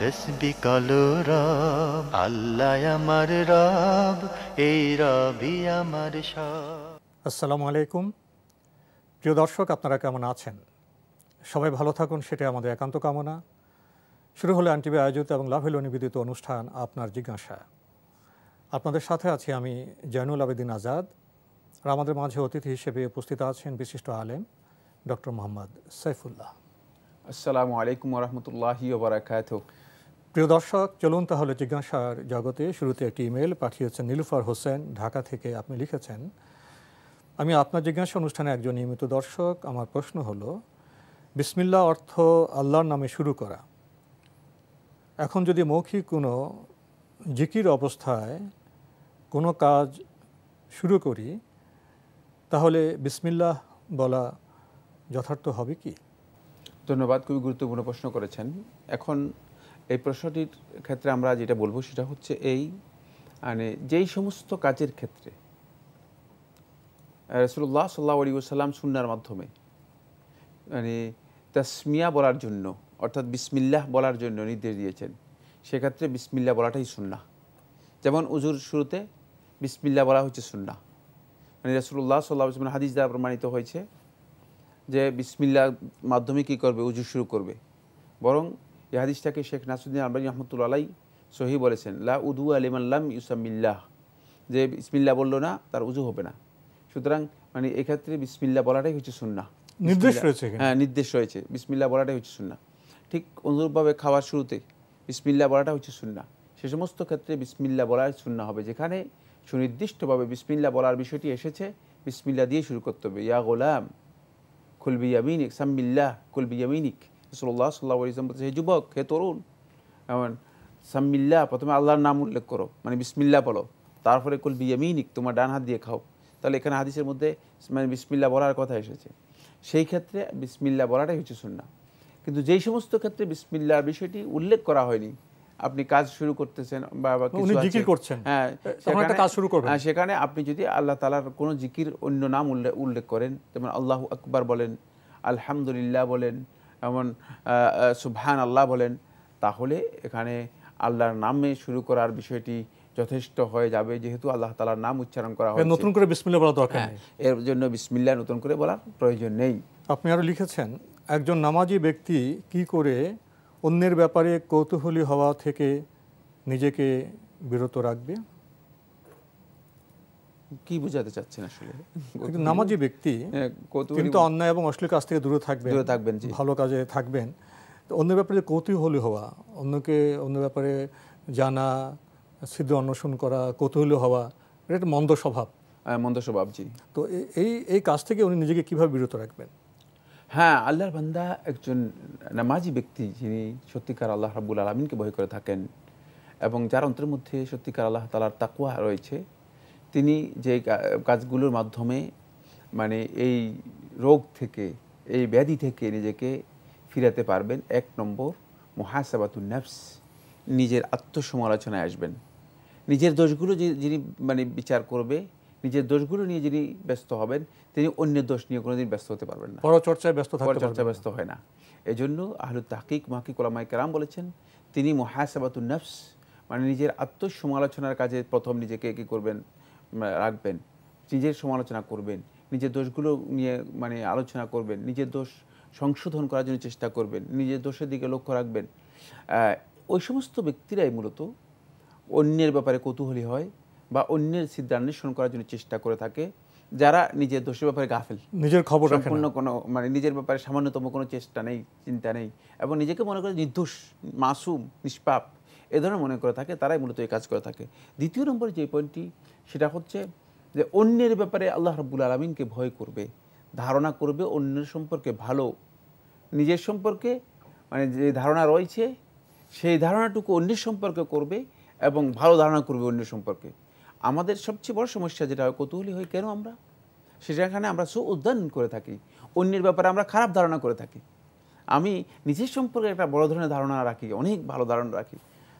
তসবি কলো রব আল্লাহ আমার রব এই রবি আমার সব। আসসালামু আলাইকুম। প্রিয় দর্শক আপনারা কেমন আছেন? সবাই ভালো থাকুন সেটা আমাদের একান্ত কামনা। শুরু হলো আনটিভি আয়োজিত এবং লাভেল নিবেদিত অনুষ্ঠান আপনার জিজ্ঞাসা। আপনাদের সাথে আছি আমি জয়নুল আবেদিন আজাদ। আর আমাদের মাঝে অতিথি হিসেবে উপস্থিত আছেন বিশিষ্ট আলেম ডক্টর মোহাম্মদ সাইফুল্লাহ। আসসালামু আলাইকুম রহমতুল্লাহি ওবরাকাত প্রিয় দর্শক, চলুন তাহলে জিজ্ঞাসার জগতে শুরুতে একটি ইমেল পাঠিয়েছেন নীলুফার হোসেন, ঢাকা থেকে আপনি লিখেছেন, আমি আপনার জিজ্ঞাসা অনুষ্ঠানে একজন নিয়মিত দর্শক, আমার প্রশ্ন হলো, বিসমিল্লা অর্থ আল্লাহর নামে শুরু করা। এখন যদি মৌখিক কোনো জিকির অবস্থায় কোনো কাজ শুরু করি, তাহলে বিসমিল্লাহ বলা যথার্থ হবে কি? ধন্যবাদ, খুবই গুরুত্বপূর্ণ প্রশ্ন করেছেন। এখন এই প্রশ্নটির ক্ষেত্রে আমরা যেটা বলব সেটা হচ্ছে এই মানে যেই সমস্ত কাজের ক্ষেত্রে রসুল্লাহ সাল্লাহ আলী সাল্লাম সুন্নার মাধ্যমে মানে তাসমিয়া বলার জন্য, অর্থাৎ বিসমিল্লাহ বলার জন্য নির্দেশ দিয়েছেন, সেক্ষেত্রে বিসমিল্লা বলাটাই সুন্না যেমন উজুর শুরুতে বিসমিল্লা বলা হচ্ছে সুন্না মানে রসুল্লাহ সাল্লাহ হাদিস দ্বারা প্রমাণিত হয়েছে যে বিসমিল্লার মাধ্যমে কী করবে? উজু শুরু করবে। বরং এই হাদিসটাকে শেখ নাসুদ্দিন আলবানী রহমতুল্লা আলাই সহি বলেছেন লা উদু আলিমাল্লাম ইউসামিল্লাহ যে বিসমিল্লা বলল না তার উজু হবে না। সুতরাং মানে এক্ষেত্রে বিসমিল্লা বলাটাই হচ্ছে সুন্না নির্দেশ রয়েছে হ্যাঁ নির্দেশ রয়েছে। বিসমিল্লা বলাটাই হচ্ছে সুন্না ঠিক অনুরূপভাবে খাওয়ার শুরুতে বিসমিল্লা বলাটা হচ্ছে সুন্না সে সমস্ত ক্ষেত্রে বিসমিল্লা বলার সুন্না হবে যেখানে সুনির্দিষ্টভাবে বিসমিল্লা বলার বিষয়টি এসেছে বিসমিল্লা দিয়ে শুরু করতে হবে। ইয়া গোলাম কুলবি ইয়ামিনিক সাম্মিল্লাহ কুলবি ইয়ামিনিক। রসুল্লাহ সাল্লাহ ইসলাম বলছে হে যুবক হে তরুণ এমন সাম্মিল্লাহ প্রথমে আল্লাহর নাম উল্লেখ করো মানে বিসমিল্লা বলো তারপরে কুলবি ইয়ামিনিক তোমার ডান হাত দিয়ে খাও তাহলে এখানে হাদিসের মধ্যে মানে বিসমিল্লা বলার কথা এসেছে সেই ক্ষেত্রে বিসমিল্লা বলাটাই হচ্ছে সুন্না কিন্তু যেই সমস্ত ক্ষেত্রে বিসমিল্লার বিষয়টি উল্লেখ করা হয়নি আপনি কাজ শুরু করতেছেন বা উনি জিকির করছেন। হ্যাঁ একটা কাজ শুরু করবেন। হ্যাঁ, সেখানে আপনি যদি আল্লাহ তালার কোনো জিকির অন্য নাম উল্লেখ করেন যেমন আল্লাহ আকবার বলেন আলহামদুলিল্লাহ বলেন এমন সুবহান আল্লাহ বলেন তাহলে এখানে আল্লাহর নামে শুরু করার বিষয়টি যথেষ্ট হয়ে যাবে যেহেতু আল্লাহ তালার নাম উচ্চারণ করা হয়েছে। নতুন করে বিসমিল্লা বলা দরকার হ্যাঁ, এর জন্য বিসমিল্লাহ নতুন করে বলার প্রয়োজন নেই। আপনি আরও লিখেছেন একজন নামাজি ব্যক্তি কি করে অন্যের ব্যাপারে কৌতূহলী হওয়া থেকে নিজেকে বিরত রাখবে? কি বোঝাতে চাচ্ছেন আসলে? নামাজি ব্যক্তি হ্যাঁ, কৌতূহলী তিনি তো অন্যায় এবং অশ্লীল কাজ থেকে দূরে থাকবেন। দূরে থাকবেন, ভালো কাজে থাকবেন। তো অন্যের ব্যাপারে কৌতূহলী হওয়া অন্যকে অন্য ব্যাপারে জানা সিদ্ধ অন্বেষণ করা কৌতূহলী হওয়া এটা একটা মন্দ স্বভাব। মন্দ স্বভাব জি। তো এই এই কাজ থেকে উনি নিজেকে কীভাবে বিরত রাখবেন? হ্যাঁ আল্লাহর বান্দা একজন নামাজি ব্যক্তি যিনি সত্যিকার আল্লাহ রাব্বুল আলমিনকে ভয় করে থাকেন এবং যার অন্তরের মধ্যে সত্যিকার আল্লাহ তালার তাকুয়া রয়েছে তিনি যে কাজগুলোর মাধ্যমে মানে এই রোগ থেকে এই ব্যাধি থেকে নিজেকে ফিরাতে পারবেন এক নম্বর মহাসাবাতুন নফস নিজের আত্মসমালোচনায় আসবেন। নিজের দোষগুলো যিনি মানে বিচার করবে নিজের দোষগুলো নিয়ে যিনি ব্যস্ত হবেন তিনি অন্যের দোষ নিয়ে কোনোদিন ব্যস্ত হতে পারবেন না। পরচর্চায় ব্যস্ত থাকতে পরচর্চা পারবেন ব্যস্ত হয় না। এই জন্য আহলু তাকিক মাকিক ওলামাই কেরাম বলেছেন তিনি মহাসাবাতুন নফস মানে নিজের আত্মসমালোচনার কাজে প্রথম নিজেকে কী করবেন? রাখবেন। নিজের সমালোচনা করবেন। নিজের দোষগুলো নিয়ে মানে আলোচনা করবেন। নিজের দোষ সংশোধন করার জন্য চেষ্টা করবেন। নিজের দোষের দিকে লক্ষ্য রাখবেন। ওই সমস্ত ব্যক্তিরাই মূলত অন্যের ব্যাপারে কৌতূহলী হয় বা অন্যের সিদ্ধান্বেষণ করার জন্য চেষ্টা করে থাকে যারা নিজের দোষের ব্যাপারে গাফেল। নিজের খবর সম্পূর্ণ কোনো মানে নিজের ব্যাপারে সামান্যতম কোনো চেষ্টা নেই চিন্তা নেই এবং নিজেকে মনে করে নির্দোষ মাসুম নিষ্পাপ এ ধরনের মনে করে থাকে তারাই মূলত এই কাজ করে থাকে। দ্বিতীয় নম্বরে যে পয়েন্টটি সেটা হচ্ছে যে অন্যের ব্যাপারে আল্লাহ রাব্বুল আলমিনকে ভয় করবে, ধারণা করবে অন্যের সম্পর্কে ভালো। নিজের সম্পর্কে মানে যে ধারণা রয়েছে, সেই ধারণাটুকু অন্যের সম্পর্কে করবে এবং ভালো ধারণা করবে অন্য সম্পর্কে। আমাদের সবচেয়ে বড় সমস্যা যেটা হয়, কৌতূহলী হয় কেন আমরা? সেখানে আমরা সু উদ্যান করে থাকি, অন্যের ব্যাপারে আমরা খারাপ ধারণা করে থাকি। আমি নিজের সম্পর্কে একটা বড় ধরনের ধারণা রাখি, অনেক ভালো ধারণা রাখি।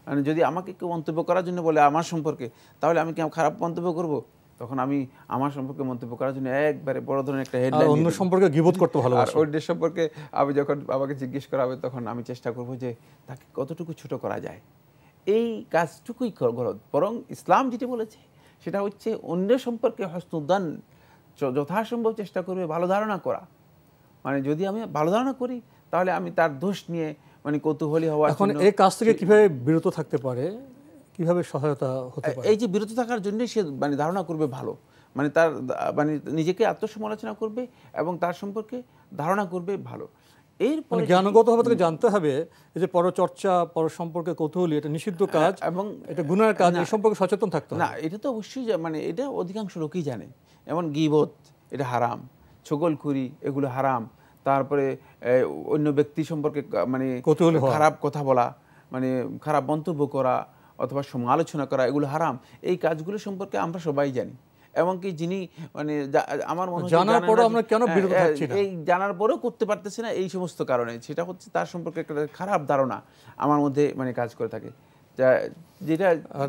মানে যদি আমাকে কেউ মন্তব্য করার জন্য বলে আমার সম্পর্কে তাহলে আমি কি খারাপ মন্তব্য করব? তখন আমি আমার সম্পর্কে মন্তব্য করার জন্য একবারে বড় ধরনের একটা হেডলাইন অন্য সম্পর্কে গিবোধ করতে ভালো আর অন্যের সম্পর্কে আমি যখন আমাকে জিজ্ঞেস করা হবে তখন আমি চেষ্টা করব যে তাকে কতটুকু ছোট করা যায়। এই কাজটুকুই গরজ বরং ইসলাম যেটি বলেছে সেটা হচ্ছে অন্যের সম্পর্কে হস্তদান যথাসম্ভব চেষ্টা করবে ভালো ধারণা করা। মানে যদি আমি ভালো ধারণা করি তাহলে আমি তার দোষ নিয়ে মানে কৌতূহলী হওয়ার এখন এই কাজ থেকে কীভাবে বিরত থাকতে পারে? কীভাবে সহায়তা হতে পারে? এই যে বিরত থাকার জন্য সে মানে ধারণা করবে ভালো। মানে তার মানে নিজেকে আত্মসমালোচনা করবে এবং তার সম্পর্কে ধারণা করবে ভালো। মানে এরপরে জ্ঞানগতভাবে তাকে জানতে হবে এই যে পরচর্চা পর সম্পর্কে কৌতূহলী এটা নিষিদ্ধ কাজ এবং এটা গুনার কাজ এই সম্পর্কে সচেতন থাকতে হবে। না এটা তো অবশ্যই মানে এটা অধিকাংশ লোকই জানে। যেমন গিবত এটা হারাম। ছগলখুরি এগুলো হারাম। তারপরে অন্য ব্যক্তি সম্পর্কে মানে খারাপ কথা বলা মানে খারাপ মন্তব্য করা অথবা সমালোচনা করা এগুলো হারাম। এই কাজগুলো সম্পর্কে আমরা সবাই জানি। এমনকি যিনি মানে আমার মনে জানার পরেও আমরা কেন বিরত হ্যাঁ, থাকছি না? এই জানার পরেও করতে পারতেছি না এই সমস্ত কারণে। সেটা হচ্ছে তার সম্পর্কে একটা খারাপ ধারণা আমার মধ্যে মানে কাজ করে থাকে। যা- যেটা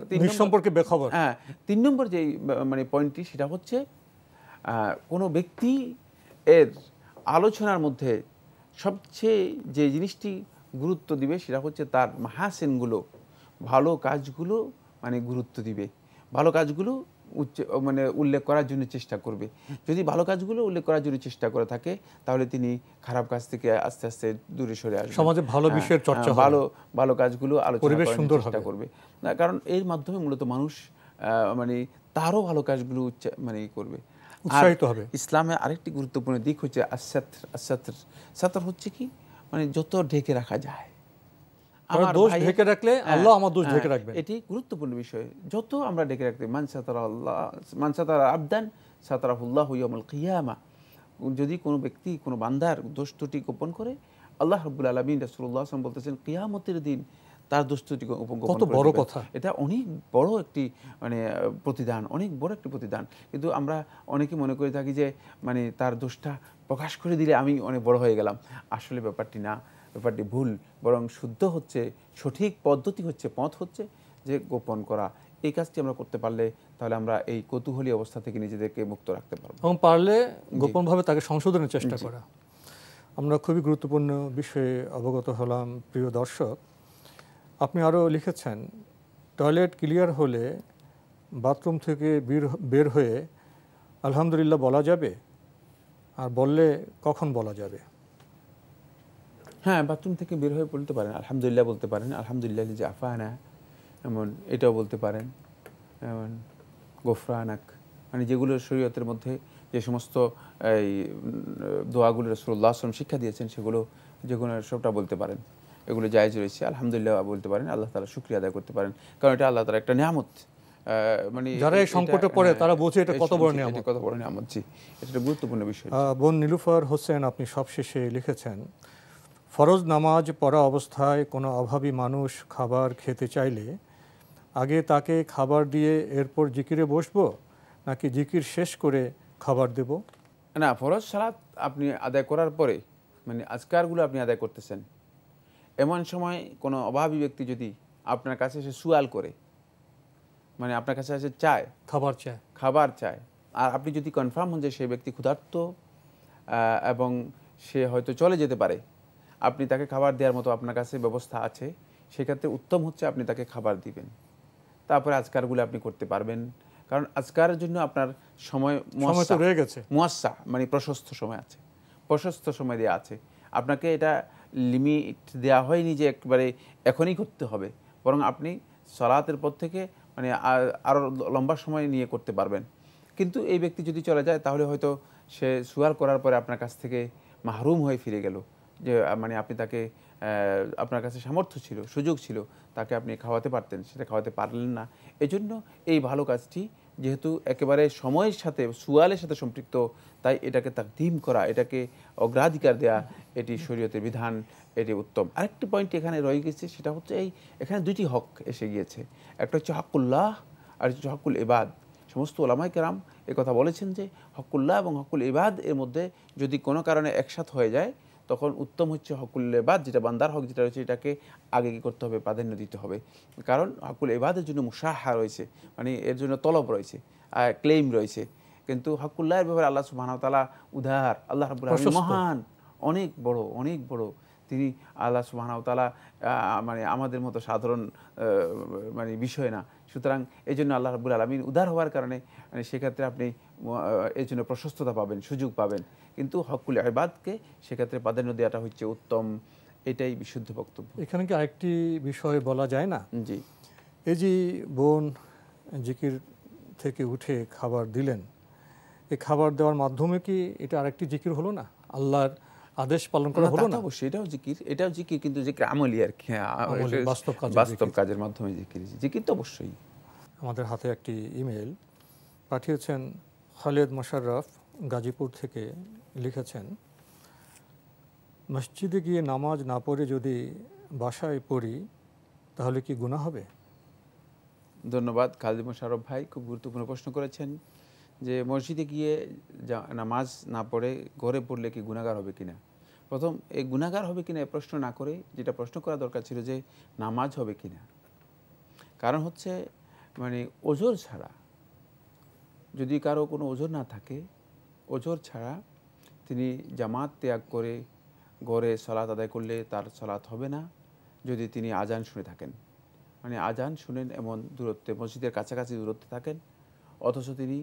তিন নিঃসম্পর্কে বেখবর। হ্যাঁ তিন নম্বর যে মানে পয়েন্টটি সেটা হচ্ছে কোনো ব্যক্তি এর আলোচনার মধ্যে সবচেয়ে যে জিনিসটি গুরুত্ব দিবে সেটা হচ্ছে তার মাহাসেনগুলো। ভালো কাজগুলো মানে গুরুত্ব দিবে। ভালো কাজগুলো উচ্চ মানে উল্লেখ করার জন্য চেষ্টা করবে। যদি ভালো কাজগুলো উল্লেখ করার জন্য চেষ্টা করে থাকে তাহলে তিনি খারাপ কাজ থেকে আস্তে আস্তে দূরে সরে আসবে সমাজে ভালো বিষয়ের চর্চা ভালো ভালো কাজগুলো আলোচনা সুন্দর চেষ্টা করবে। না কারণ এর মাধ্যমে মূলত মানুষ মানে তারও ভালো কাজগুলো মানে করবে। উৎসাহিত হবে। ইসলামে আরেকটি গুরুত্বপূর্ণ দিক হচ্ছে আসাত্র আসাত্র সাতর হচ্ছে কি? মানে যত ঢেকে রাখা যায়। কারণ দোষ ঢেকে রাখলে হ্যাঁ, আল্লাহ আমার দোষ হ্যাঁ, ঢেকে রাখবেন। এটি গুরুত্বপূর্ণ বিষয়। যত আমরা ডেকে রাখতে মান সাতারা আল্লাহ মান সাতারা আবদান সাতারাহুল্লাহ ইয়ামুল কিয়ামা। যদি কোনো ব্যক্তি কোনো বান্দার দোষ ত্রুটি গোপন করে আল্লাহ রব্বুল আলমিন রাসূলুল্লাহ সাল্লাম বলতেছেন কিয়ামতের দিন তার গোপন কত বড় কথা। এটা অনেক বড় একটি মানে প্রতিদান অনেক বড় একটি প্রতিদান। কিন্তু আমরা অনেকে মনে করে থাকি যে মানে তার দোষটা প্রকাশ করে দিলে আমি অনেক বড় হয়ে গেলাম। আসলে ব্যাপারটি না ব্যাপারটি ভুল। বরং শুদ্ধ হচ্ছে সঠিক পদ্ধতি হচ্ছে পথ হচ্ছে যে গোপন করা। এই কাজটি আমরা করতে পারলে তাহলে আমরা এই কৌতূহলী অবস্থা থেকে নিজেদেরকে মুক্ত রাখতে পারব। এবং পারলে গোপনভাবে তাকে সংশোধনের চেষ্টা করা। আমরা খুবই গুরুত্বপূর্ণ বিষয়ে অবগত হলাম প্রিয় দর্শক। আপনি আরও লিখেছেন, টয়লেট ক্লিয়ার হলে বাথরুম থেকে বের বের হয়ে আলহামদুলিল্লাহ বলা যাবে? আর বললে কখন বলা যাবে? হ্যাঁ বাথরুম থেকে বের হয়ে বলতে পারেন। আলহামদুলিল্লাহ বলতে পারেন। আলহামদুলিল্লাহ যে আফানা, এমন এটাও বলতে পারেন। এমন গোফরানাক মানে যেগুলো শরীয়তের মধ্যে যে সমস্ত, এই দোয়াগুলো রসুল্লাহ আসলাম শিক্ষা দিয়েছেন, সেগুলো যেগুলো সবটা বলতে পারেন। এগুলো জায়েজ রয়েছে। আলহামদুলিল্লাহ বলতে পারেন আল্লাহ তালা শুক্রিয়া আদায় করতে পারেন। কারণ এটা আল্লাহ তালা একটা নিয়ামত। মানে যারা এই সংকটে পড়ে হ্যাঁ, তারা বোঝে এটা কত বড় নিয়ামত। কত বড় নিয়ামত জি। এটা গুরুত্বপূর্ণ বিষয়। বোন নীলুফার হোসেন আপনি সবশেষে লিখেছেন ফরজ নামাজ পড়া অবস্থায় কোনো অভাবী মানুষ খাবার খেতে চাইলে আগে তাকে খাবার দিয়ে এরপর জিকিরে বসবো নাকি জিকির শেষ করে খাবার দেব? না ফরজ সালাত আপনি আদায় করার পরে মানে আজকারগুলো আপনি আদায় করতেছেন। এমন সময় কোনো অভাবী ব্যক্তি যদি আপনার কাছে এসে সুয়াল করে মানে আপনার কাছে এসে চায় খাবার চায়। খাবার চায় আর আপনি যদি কনফার্ম হন যে সেই ব্যক্তি ক্ষুধার্ত এবং সে হয়তো চলে যেতে পারে আপনি তাকে খাবার দেওয়ার মতো আপনার কাছে ব্যবস্থা আছে সেক্ষেত্রে উত্তম হচ্ছে আপনি তাকে খাবার দিবেন। তারপরে আজকারগুলো আপনি করতে পারবেন। কারণ আজকারের জন্য আপনার সময় রয়ে গেছে। মুয়াস্সা মানে প্রশস্ত সময় আছে প্রশস্ত সময় দেওয়া আছে। আপনাকে এটা লিমিট দেওয়া হয়নি যে একবারে এখনই করতে হবে। বরং আপনি সলাতের পর থেকে মানে আ- আরও লম্বা সময় নিয়ে করতে পারবেন। কিন্তু এই ব্যক্তি যদি চলে যায়, তাহলে হয়তো সে সুয়ার করার পরে আপনার কাছ থেকে মাহরুম হয়ে ফিরে গেল। যে মানে আপনি তাকে আপনার কাছে সামর্থ্য ছিল, সুযোগ ছিল, তাকে আপনি খাওয়াতে পারতেন, সেটা খাওয়াতে পারলেন না। এজন্য এই ভালো কাজটি যেহেতু একেবারে সময়ের সাথে সুয়ালের সাথে সম্পৃক্ত তাই এটাকে তাকদিম করা, এটাকে অগ্রাধিকার দেয়া, এটি শরীয়তের বিধান, এটি উত্তম। আরেকটি পয়েন্ট এখানে রয়ে গেছে, সেটা হচ্ছে এই, এখানে দুটি হক এসে গিয়েছে। একটা হচ্ছে হকুল্লাহ আর হচ্ছে হকুল এবাদ সমস্ত ওলামাই কেরাম কথা বলেছেন যে হকুল্লাহ এবং হকুল ইবাদ এর মধ্যে যদি কোনো কারণে একসাথ হয়ে যায়, তখন উত্তম হচ্ছে হকুল এবাদ যেটা বান্দার হক, যেটা রয়েছে এটাকে আগে কি করতে হবে, প্রাধান্য দিতে হবে। কারণ হকুল এবাদের জন্য মুসাহা রয়েছে মানে এর জন্য তলব রয়েছে ক্লেইম রয়েছে। কিন্তু হকুল্লাহের ব্যাপারে আল্লাহ সুবাহ তালা উদার। আল্লাহ রাবুল মহান অনেক বড় অনেক বড়। তিনি আল্লাহ সুবাহ তালা মানে আমাদের মতো সাধারণ মানে বিষয় না। সুতরাং এই জন্য আল্লাহ রাবুল আলমিন উদার হওয়ার কারণে মানে সেক্ষেত্রে আপনি এর জন্য প্রশস্ততা পাবেন সুযোগ পাবেন। কিন্তু হকুল আবাদকে সেক্ষেত্রে প্রাধান্য দেওয়াটা হচ্ছে উত্তম এটাই বিশুদ্ধ বক্তব্য। এখানে কি আরেকটি বিষয় বলা যায় না? জি। এই যে বোন জিকির থেকে উঠে খাবার দিলেন এই খাবার দেওয়ার মাধ্যমে কি এটা আরেকটি জিকির হলো না? আল্লাহর আদেশ পালন করা হলো না? অবশ্যই এটাও জিকির এটাও জিকির কিন্তু জিকির আমলি আর কি হ্যাঁ, বাস্তব কাজের বাস্তব কাজের মাধ্যমে জিকির জিকির তো অবশ্যই। আমাদের হাতে একটি ইমেল পাঠিয়েছেন খালেদ মোশাররফ গাজীপুর থেকে লিখেছেন মসজিদে গিয়ে নামাজ না পড়ে যদি বাসায় পড়ি তাহলে কি গুনাহ হবে? ধন্যবাদ খালিদ মোশাররফ ভাই খুব গুরুত্বপূর্ণ প্রশ্ন করেছেন। যে মসজিদে গিয়ে নামাজ না পড়ে ঘরে পড়লে কি গুণাগার হবে কিনা? প্রথম, এই গুণাগার হবে কিনা এই প্রশ্ন না করে যেটা প্রশ্ন করা দরকার ছিল যে নামাজ হবে কিনা? কারণ হচ্ছে মানে ওজোর ছাড়া, যদি কারও কোনো ওজোর না থাকে, ওজোর ছাড়া তিনি জামাত ত্যাগ করে ঘরে সলাৎ আদায় করলে তার সলাৎ হবে না, যদি তিনি আজান শুনে থাকেন। মানে আজান শুনেন এমন দূরত্বে, মসজিদের কাছাকাছি দূরত্বে থাকেন, অথচ তিনি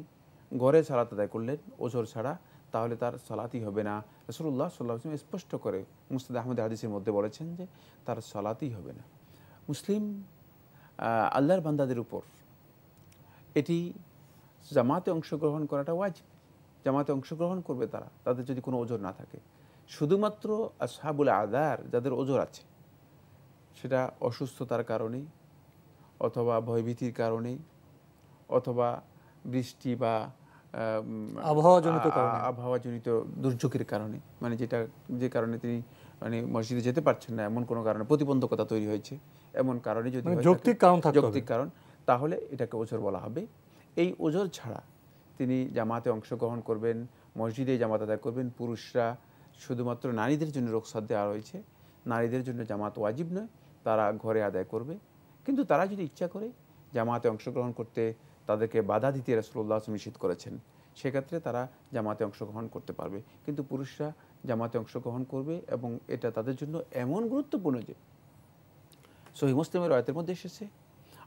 ঘরে সালাত আদায় করলেন, ওজোর ছাড়া, তাহলে তার সালাতই হবে না। রসুল্লাহ সাল্লাহ আসলাম স্পষ্ট করে মুস্তাদ আহমদ হাদিসের মধ্যে বলেছেন যে, তার সালাতই হবে না। মুসলিম আল্লাহর বান্দাদের উপর এটি জামাতে অংশগ্রহণ করাটা ওয়াজিব। জামাতে অংশগ্রহণ করবে তারা, তাদের যদি কোনো ওজোর না থাকে। শুধুমাত্র আসহাবুল আদার যাদের ওজোর আছে, সেটা অসুস্থতার কারণে, অথবা ভয়ভীতির কারণে, অথবা বৃষ্টি বা আবহাওয়াজনিত কারণে। আবহাওয়াজনিত দুর্যোগের কারণে মানে যেটা যে কারণে তিনি মানে মসজিদে যেতে পারছেন না এমন কোনো কারণে প্রতিবন্ধকতা তৈরি হয়েছে এমন কারণে যদি মানে যৌক্তিক কারণ যৌক্তিক কারণ তাহলে এটাকে ওজোর বলা হবে। এই ওজোর ছাড়া তিনি জামাতে অংশগ্রহণ করবেন মসজিদে জামাত আদায় করবেন পুরুষরা শুধুমাত্র নারীদের জন্য রোকসাত দেওয়া রয়েছে নারীদের জন্য জামাত ওয়াজিব নয় তারা ঘরে আদায় করবে। কিন্তু তারা যদি ইচ্ছা করে জামাতে অংশগ্রহণ করতে তাদেরকে বাধা দিতে রসুল্লাহ নিষেধ করেছেন। সেক্ষেত্রে তারা জামাতে অংশগ্রহণ করতে পারবে। কিন্তু পুরুষরা জামাতে অংশগ্রহণ করবে এবং এটা তাদের জন্য এমন গুরুত্বপূর্ণ যে সহি মুসলিমের রয়তের মধ্যে এসেছে।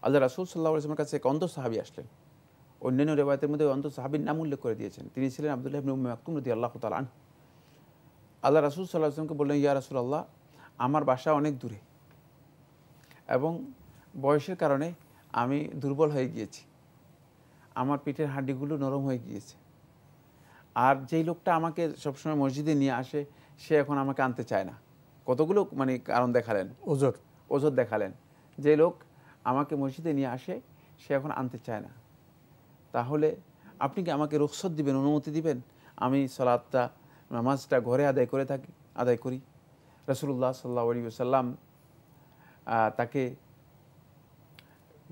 আল্লাহ রাসুল সাল্লাহ আসলামের কাছে এক অন্ধ সাহাবি আসলেন। অন্যান্য রেবায়তের মধ্যে অন্ত সাহাবির নাম উল্লেখ করে দিয়েছেন। তিনি ছিলেন আবদুল্লাহ ইবনে উম্মে রদি আল্লাহ তালান আল্লাহ রাসুল সাল্লাহ আসলামকে বললেন, ইয়া রাসুল আল্লাহ আমার বাসা অনেক দূরে এবং বয়সের কারণে আমি দুর্বল হয়ে গিয়েছি। আমার পিঠের হাড্ডিগুলো নরম হয়ে গিয়েছে। আর যেই লোকটা আমাকে সবসময় মসজিদে নিয়ে আসে সে এখন আমাকে আনতে চায় না। কতগুলো মানে কারণ দেখালেন? ওজোর। ওজোর দেখালেন। যে লোক আমাকে মসজিদে নিয়ে আসে সে এখন আনতে চায় না। তাহলে আপনি কি আমাকে রুখসত দিবেন অনুমতি দিবেন? আমি সলাদটা নামাজটা ঘরে আদায় করে থাকি আদায় করি। রসুল্লাহ সাল্লাহ আলী সাল্লাম তাকে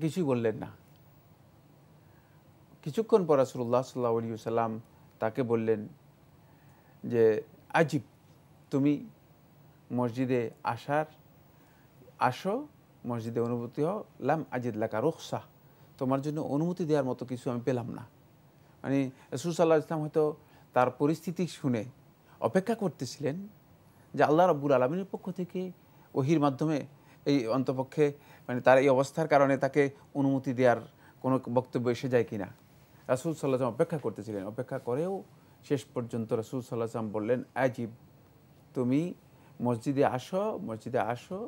কিছুই বললেন না। কিছুক্ষণ পর রসুল্লাহ সাল্লাহ আলী সাল্লাম তাকে বললেন যে, আজিব, তুমি মসজিদে আসার, আসো, মসজিদে অনুভূতি হও, লাম আজিদ লাকা রুখসা, তোমার জন্য অনুমতি দেওয়ার মতো কিছু আমি পেলাম না। মানে রসুল সাল্লাহ ইসলাম হয়তো তার পরিস্থিতি শুনে অপেক্ষা করতেছিলেন যে, আল্লাহ রব্বুল আলমিনের পক্ষ থেকে ওহির মাধ্যমে এই অন্তপক্ষে মানে তার এই অবস্থার কারণে তাকে অনুমতি দেওয়ার কোনো বক্তব্য এসে যায় কিনা? রাসুল সাল্লাহ অপেক্ষা করতেছিলেন। অপেক্ষা করেও শেষ পর্যন্ত রসুল সাল্লাহ বললেন, আজীব, তুমি মসজিদে আসো মসজিদে আসো,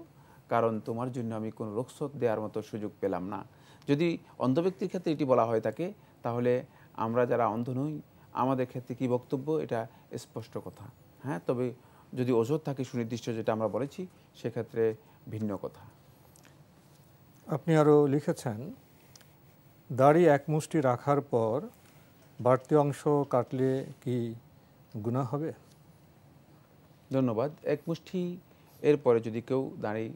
কারণ তোমার জন্য আমি কোনো রোকসত দেওয়ার মতো সুযোগ পেলাম না। যদি অন্ধ ব্যক্তির ক্ষেত্রে এটি বলা হয় থাকে, তাহলে আমরা যারা অন্ধ নই, আমাদের ক্ষেত্রে কি বক্তব্য? এটা স্পষ্ট কথা। হ্যাঁ তবে যদি ওষুধ থাকে সুনির্দিষ্ট যেটা আমরা বলেছি, সেক্ষেত্রে ভিন্ন কথা। আপনি আরও লিখেছেন দাড়ি এক মুষ্টি রাখার পর বাড়তি অংশ কাটলে কি গুনাহ হবে? ধন্যবাদ। এক মুষ্টি এরপরে যদি কেউ দাঁড়ি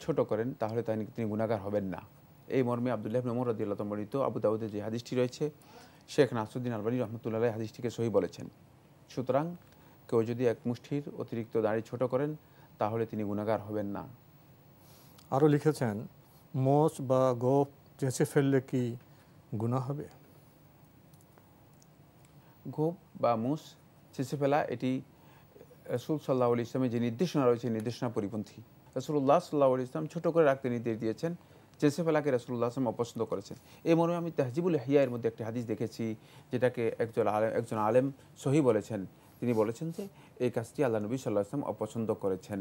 ছোট করেন তাহলে তাই তিনি গুণাগার হবেন না। এই মর্মে আবদুল্লাহ নমর রদিয়াল্লাহ বর্ণিত আবু দাউদের যে হাদিসটি রয়েছে শেখ নাসুদ্দিন আলবানী রহমতুল্লাহ হাদিসটিকে সহি বলেছেন। সুতরাং কেউ যদি এক মুষ্টির অতিরিক্ত দাড়ি ছোট করেন তাহলে তিনি গুণাগার হবেন না। আরও লিখেছেন মোচ বা গোপ চেঁচে ফেললে কি গুনাহ হবে? গোপ বা মুস চেঁচে ফেলা এটি রসুল সাল্লাহ আলি ইসলামের যে নির্দেশনা রয়েছে নির্দেশনা পরিপন্থী। রসুল্লাহ সাল্লাহ আলি ইসলাম ছোটো করে রাখতে নির্দেশ দিয়েছেন চেঁচে ফেলাকে রসুল্লাহ আসলাম অপছন্দ করেছেন। এই মর্মে আমি তাহজিবুল হিয়ার মধ্যে একটি হাদিস দেখেছি, যেটাকে একজন আলেম একজন আলেম সহি বলেছেন। তিনি বলেছেন যে, এই কাজটি আল্লাহ নবী সাল্লাহ আসলাম অপছন্দ করেছেন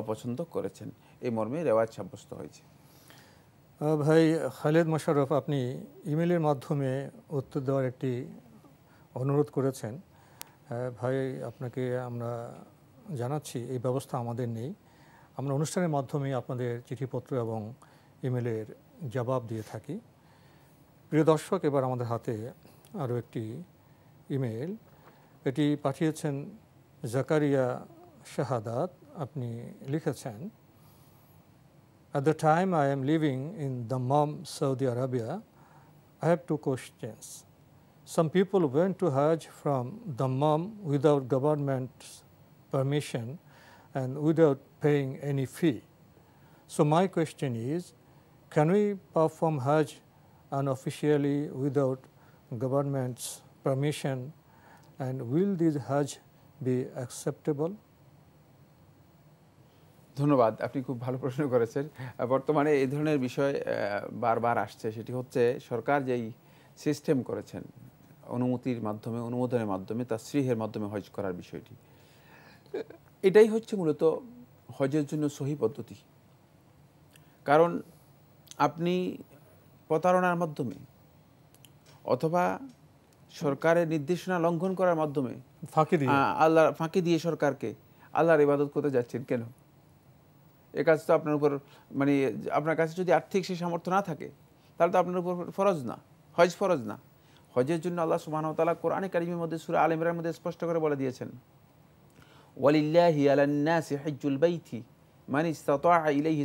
অপছন্দ করেছেন। এই মর্মে রেওয়াজ সাব্যস্ত হয়েছে। ভাই খালেদ মোশাররফ, আপনি ইমেলের মাধ্যমে উত্তর দেওয়ার একটি অনুরোধ করেছেন। ভাই, আপনাকে আমরা জানাচ্ছি, এই ব্যবস্থা আমাদের নেই। আমরা অনুষ্ঠানের মাধ্যমে আপনাদের চিঠিপত্র এবং ইমেলের জবাব দিয়ে থাকি। প্রিয় দর্শক, এবার আমাদের হাতে আরও একটি ইমেল। এটি পাঠিয়েছেন জাকারিয়া শাহাদাত, আপনি লিখেছেন At the time I am living in Dammam, Saudi Arabia, I have two questions. Some people went to Hajj from Dammam without government's permission and without paying any fee. So my question is, can we perform Hajj unofficially without government's permission and will this Hajj be acceptable? ধন্যবাদ আপনি খুব ভালো প্রশ্ন করেছেন। বর্তমানে এই ধরনের বিষয় বারবার আসছে সেটি হচ্ছে সরকার যেই সিস্টেম করেছেন অনুমতির মাধ্যমে অনুমোদনের মাধ্যমে তার শ্রীহের মাধ্যমে হজ করার বিষয়টি এটাই হচ্ছে মূলত হজের জন্য সহি পদ্ধতি। কারণ আপনি প্রতারণার মাধ্যমে অথবা সরকারের নির্দেশনা লঙ্ঘন করার মাধ্যমে ফাঁকি দিয়ে। আল্লাহ ফাঁকি দিয়ে সরকারকে আল্লাহর ইবাদত করতে যাচ্ছেন কেন? এ কাজ তো আপনার উপর মানে আপনার কাছে যদি আর্থিক সেই সামর্থ্য না থাকে, তাহলে তো আপনার উপর ফরজ না, হজ ফরজ না। হজের জন্য আল্লাহ তাআলা কোরআনে কারিমের মধ্যে, সূরা আল ইমরানের মধ্যে স্পষ্ট করে বলে দিয়েছেন। ওয়ালিল্লাহি মান ইসতাতাআ ইলাইহি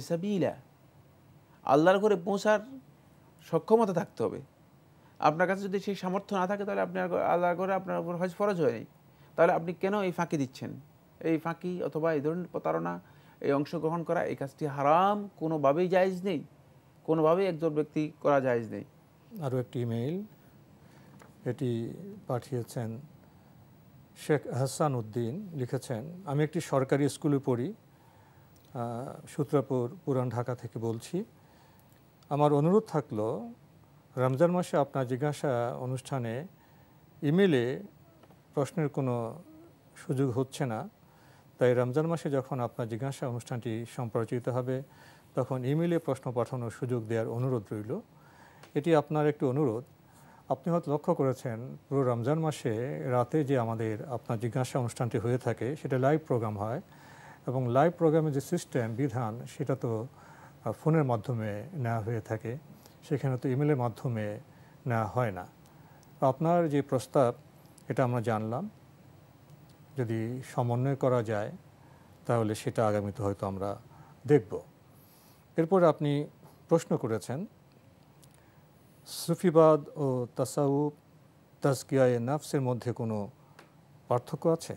আল্লাহর করে পৌঁছার সক্ষমতা থাকতে হবে। আপনার কাছে যদি সেই সামর্থ্য না থাকে, তাহলে আপনার আল্লাহর করে আপনার উপর হজ ফরজ হয়নি তাহলে আপনি কেন এই ফাঁকি দিচ্ছেন? এই ফাঁকি অথবা এই ধরনের প্রতারণা এই অংশগ্রহণ করা, এই কাজটি হারাম, কোনোভাবেই জায়জ নেই, কোনোভাবেই একজন ব্যক্তি করা জায়েজ নেই। আরও একটি ইমেইল, এটি পাঠিয়েছেন শেখ হাসান উদ্দিন, লিখেছেন, আমি একটি সরকারি স্কুলে পড়ি সূত্রাপুর, পুরান ঢাকা থেকে বলছি। আমার অনুরোধ থাকল, রমজান মাসে আপনার জিজ্ঞাসা অনুষ্ঠানে ইমেলে প্রশ্নের কোনো সুযোগ হচ্ছে না। তাই রমজান মাসে যখন আপনার জিজ্ঞাসা অনুষ্ঠানটি সম্প্রচারিত হবে, তখন ইমেলে প্রশ্ন পাঠানোর সুযোগ দেওয়ার অনুরোধ রইল। এটি আপনার একটি অনুরোধ। আপনি হয়তো লক্ষ্য করেছেন, পুরো রমজান মাসে রাতে যে আমাদের আপনার জিজ্ঞাসা অনুষ্ঠানটি হয়ে থাকে, সেটা লাইভ প্রোগ্রাম হয় এবং লাইভ প্রোগ্রামের যে সিস্টেম, বিধান, সেটা তো ফোনের মাধ্যমে নেওয়া হয়ে থাকে। সেখানে তো ইমেলের মাধ্যমে নেওয়া হয় না। আপনার যে প্রস্তাব, এটা আমরা জানলাম। যদি সমন্বয় করা যায়, তাহলে সেটা আগামীতে হয়তো আমরা দেখব। এরপর আপনি প্রশ্ন করেছেন, সুফিবাদ ও তাসাউফ, তাজকিয়ায়ে নাফসের মধ্যে কোনো পার্থক্য আছে?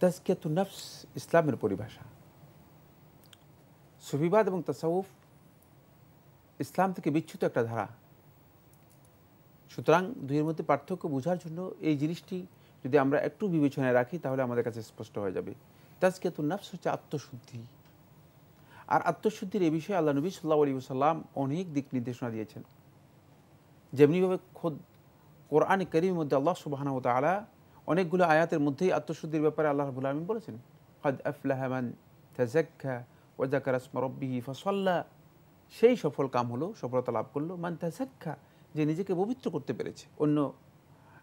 তাজকিয়াতুন নাফস ইসলামের পরিভাষা। সুফিবাদ এবং তাসাউফ ইসলাম থেকে বিচ্যুত একটা ধারা। সুতরাং দুইয়ের মধ্যে পার্থক্য বোঝার জন্য এই জিনিসটি যদি আমরা একটু বিবেচনায় রাখি, তাহলে আমাদের কাছে স্পষ্ট হয়ে যাবে। তাজকিয়াতুন নফস হচ্ছে আত্মশুদ্ধি। আর আত্মশুদ্ধির এই বিষয়ে আল্লাহ নবী সাল্লাহ আলী সাল্লাম অনেক দিক নির্দেশনা দিয়েছেন। যেমনিভাবে খোদ কোরআন করিমের মধ্যে আল্লাহ সুবাহানা তালা অনেকগুলো আয়াতের মধ্যেই আত্মশুদ্ধির ব্যাপারে আল্লাহ রাবুল আলমিন বলেছেন হদ আফলাহমান তাজাক্কা ওয়াজাকার আসমা রব্বিহি ফসল্লা। সেই সফল কাম হলো, সফলতা লাভ করল, মান তাজাক্কা যে নিজেকে পবিত্র করতে পেরেছে। অন্য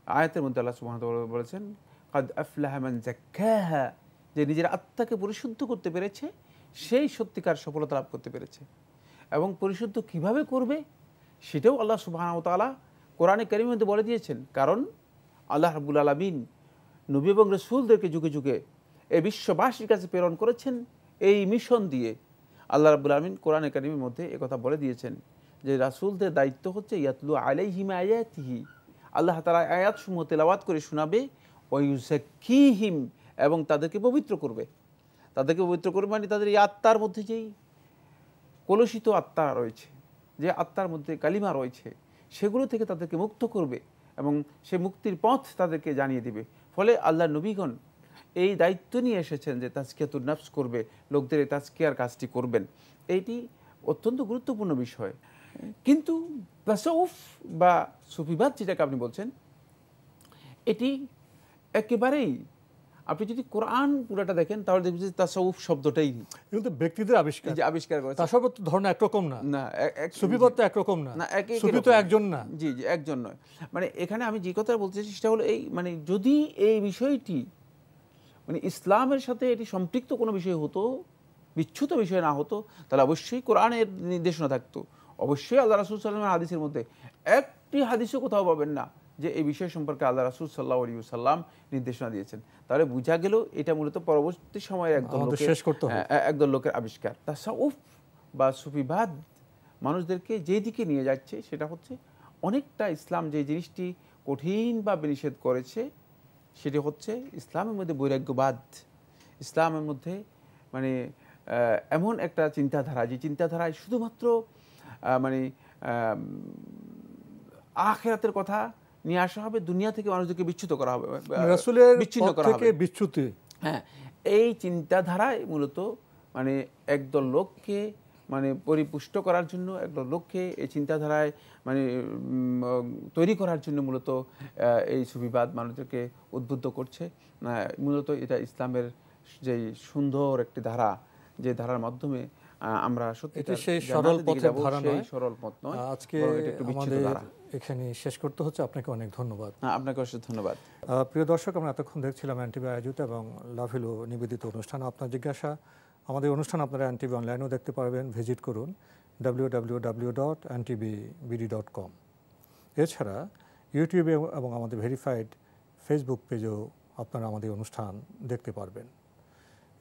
আয়াতের মধ্যে আল্লাহ তাআলা বলেছেন, কদ আফলাহমান জাক্কাহা যে নিজের আত্মাকে পরিশুদ্ধ করতে পেরেছে, সেই সত্যিকার সফলতা লাভ করতে পেরেছে। এবং পরিশুদ্ধ কীভাবে করবে, সেটাও আল্লাহ সুবাহতালা কোরআনে কারিমের মধ্যে বলে দিয়েছেন। কারণ আল্লাহ রাবুল আলমিন নবী এবং রসুলদেরকে যুগে যুগে এই বিশ্ববাসীর কাছে প্রেরণ করেছেন এই মিশন দিয়ে। আল্লাহ রাবুল আলমিন কোরআনে কারিমের মধ্যে একথা বলে দিয়েছেন যে রাসুলদের দায়িত্ব হচ্ছে ইয়াতলু আলাইহিম আয়াতিহি। আল্লাহ তালা আয়াত সমূহ তেলাওয়াত করে শোনাবে ওয়ুসাকিহিম এবং তাদেরকে পবিত্র করবে। তাদেরকে পবিত্র করবে মানে তাদের এই আত্মার মধ্যে যেই কলুষিত আত্মা রয়েছে, যে আত্মার মধ্যে কালিমা রয়েছে, সেগুলো থেকে তাদেরকে মুক্ত করবে এবং সে মুক্তির পথ তাদেরকে জানিয়ে দিবে। ফলে আল্লাহ নবীগণ এই দায়িত্ব নিয়ে এসেছেন যে তাজকিয়াতুর নাফস করবে, লোকদের এই তাজকিয়ার কাজটি করবেন। এইটি অত্যন্ত গুরুত্বপূর্ণ বিষয়। কিন্তু তাসাউফ বা সুফিবাদ যেটাকে আপনি বলছেন এটি একেবারেই আপনি যদি কোরআন পুরোটা দেখেন তাহলে দেখবেন যে তাসাউফ শব্দটাই কিন্তু ব্যক্তিদের আবিষ্কার। যে আবিষ্কার করেছে। তাসবত ধরনা একরকম না। না এক- সুফিবত তো একরকম না। না একই সুফি তো একজন না। জি জি একজন নয়। মানে এখানে আমি যে কথা বলতে চাইছি সেটা হলো এই মানে যদি এই বিষয়টি মানে ইসলামের সাথে এটি সম্পৃক্ত কোনো বিষয় হতো বিচ্ছুত বিষয় না হতো তাহলে অবশ্যই কোরআনের নির্দেশনা থাকতো। অবশ্যই আল্লাহ রাসুল সাল্লামের হাদিসের মধ্যে একটি হাদিসও কোথাও পাবেন না যে এই বিষয় সম্পর্কে আল্লাহ রাসুল সাল্লাহ আলী সাল্লাম নির্দেশনা দিয়েছেন। তাহলে বোঝা গেল এটা মূলত পরবর্তী সময়ে একদল শেষ করতে। হ্যাঁ, একদল লোকের আবিষ্কার। তা সাউফ বা সুফিবাদ মানুষদেরকে যে দিকে নিয়ে যাচ্ছে সেটা হচ্ছে অনেকটা ইসলাম যে জিনিসটি কঠিনভাবে নিষেধ করেছে সেটি হচ্ছে ইসলামের মধ্যে বৈরাগ্যবাদ। ইসলামের মধ্যে মানে এমন একটা চিন্তাধারা যে চিন্তাধারায় শুধুমাত্র মানে আখেরাতের কথা নিয়ে আসা হবে দুনিয়া থেকে মানুষদেরকে বিচ্যুত করা হবে রাসূলের বিচ্ছিন্ন করা হবে। বিচ্যুতি। হ্যাঁ এই চিন্তাধারায় মূলত মানে একদল লোককে মানে পরিপুষ্ট করার জন্য একদল লোককে এই চিন্তাধারায় মানে তৈরি করার জন্য মূলত এই সুবিবাদ মানুষদেরকে উদ্বুদ্ধ করছে। মূলত এটা ইসলামের যে সুন্দর একটি ধারা যে ধারার মাধ্যমে আমরা সত্যি এটা সেই সরল পথের ধারা নয়। সরল পথ নয়। আজকে আমাদের এখানে শেষ করতে হচ্ছে। আপনাকে অনেক ধন্যবাদ। হ্যাঁ, আপনাকে অশেষ ধন্যবাদ। প্রিয় দর্শক আমরা এতক্ষণ দেখছিলাম অ্যান্টিভি আয়োজিত এবং লাভিলো নিবেদিত অনুষ্ঠান। আপনার জিজ্ঞাসা আমাদের অনুষ্ঠান আপনারা অ্যান্টিভি অনলাইনেও দেখতে পারবেন। ভিজিট করুন W W W dot BD dot com এছাড়া ইউটিউবে এবং আমাদের ভেরিফাইড ফেসবুক পেজেও আপনারা আমাদের অনুষ্ঠান দেখতে পারবেন।